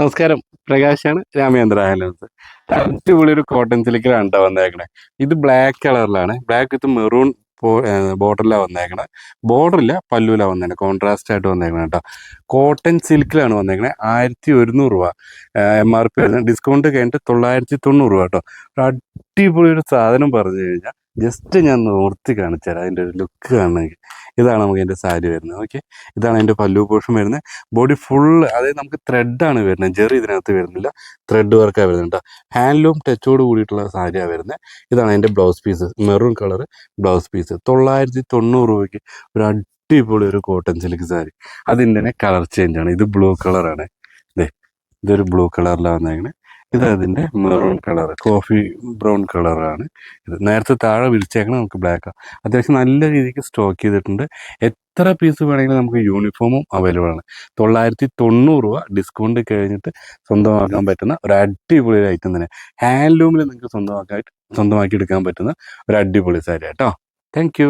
നമസ്കാരം. പ്രകാശാണ് രാമേന്ദ്ര ഹാലൻസ്. അടിപൊളി ഒരു കോട്ടൺ സിലിക്കിലാണ് കേട്ടോ വന്നേക്കണേ. ഇത് ബ്ലാക്ക് കളറിലാണ്. ബ്ലാക്ക് വിത്ത് മെറൂൺ ബോർഡറിലാണ് വന്നേക്കണേ. ബോർഡറില്ല പല്ലുവിലാണ് വന്നേക്കണേ. കോൺട്രാസ്റ്റ് ആയിട്ട് വന്നേക്കണേ കേട്ടോ കോട്ടൺ സിൽക്കിലാണ് വന്നേക്കണേ. ആയിരത്തി ഒരുന്നൂറ് രൂപ. എം ആർ പി ഡിസ്കൗണ്ട് കഴിഞ്ഞിട്ട് തൊള്ളായിരത്തി തൊണ്ണൂറ് രൂപ കേട്ടോ അടിപൊളി ഒരു സാധനം പറഞ്ഞു കഴിഞ്ഞാൽ ജസ്റ്റ് ഞാൻ നിർത്തി കാണിച്ചു തരാം. അതിന്റെ ഒരു ലുക്ക് കാണണമെങ്കിൽ ഇതാണ് നമുക്ക് എന്റെ സാരി വരുന്നത്. ഓക്കെ ഇതാണ് എന്റെ പല്ലു പോഷൻ വരുന്നത്. ബോഡി ഫുൾ അതായത് നമുക്ക് ത്രെഡാണ് വരുന്നത്. ജെറി ഇതിനകത്ത് വരുന്നില്ല. ത്രെഡ് വർക്കാണ് വരുന്നത് കേട്ടോ ഹാൻഡ്ലൂം ടച്ചോട് കൂടിയിട്ടുള്ള സാരിയാണ് വരുന്നത്. ഇതാണ് എന്റെ blouse piece maroon colour blouse piece തൊള്ളായിരത്തി തൊണ്ണൂറ് രൂപയ്ക്ക് ഒരു അടിപൊളി ഒരു കോട്ടൺ സിൽക്ക് സാരി. അതിന്റെ തന്നെ കളർ ചേഞ്ച് ആണ്. ഇത് ബ്ലൂ കളറാണ് ഇതേ ഇതൊരു ബ്ലൂ കളറിലാണ് വന്നേക്കണേ. ഇത് അതിന്റെ മെറൂൺ കളർ കോഫി ബ്രൗൺ കളറാണ് ഇത് നേരത്തെ താഴെ വിരിച്ചേക്കണം നമുക്ക് ബ്ലാക്ക് അത്യാവശ്യം നല്ല രീതിക്ക് സ്റ്റോക്ക് ചെയ്തിട്ടുണ്ട്. എത്ര പീസ് വേണമെങ്കിലും നമുക്ക് യൂണിഫോമും അവൈലബിൾ ആണ്. തൊള്ളായിരത്തി തൊണ്ണൂറ് രൂപ ഡിസ്കൗണ്ട് കഴിഞ്ഞിട്ട് സ്വന്തമാക്കാൻ പറ്റുന്ന ഒരു അടിപൊളി ഐറ്റം തന്നെ. ഹാൻഡ്ലൂമിൽ നിങ്ങൾക്ക് സ്വന്തമാക്കായിട്ട് സ്വന്തമാക്കി എടുക്കാൻ പറ്റുന്ന ഒരു അടിപൊളി സാരി കേട്ടോ താങ്ക്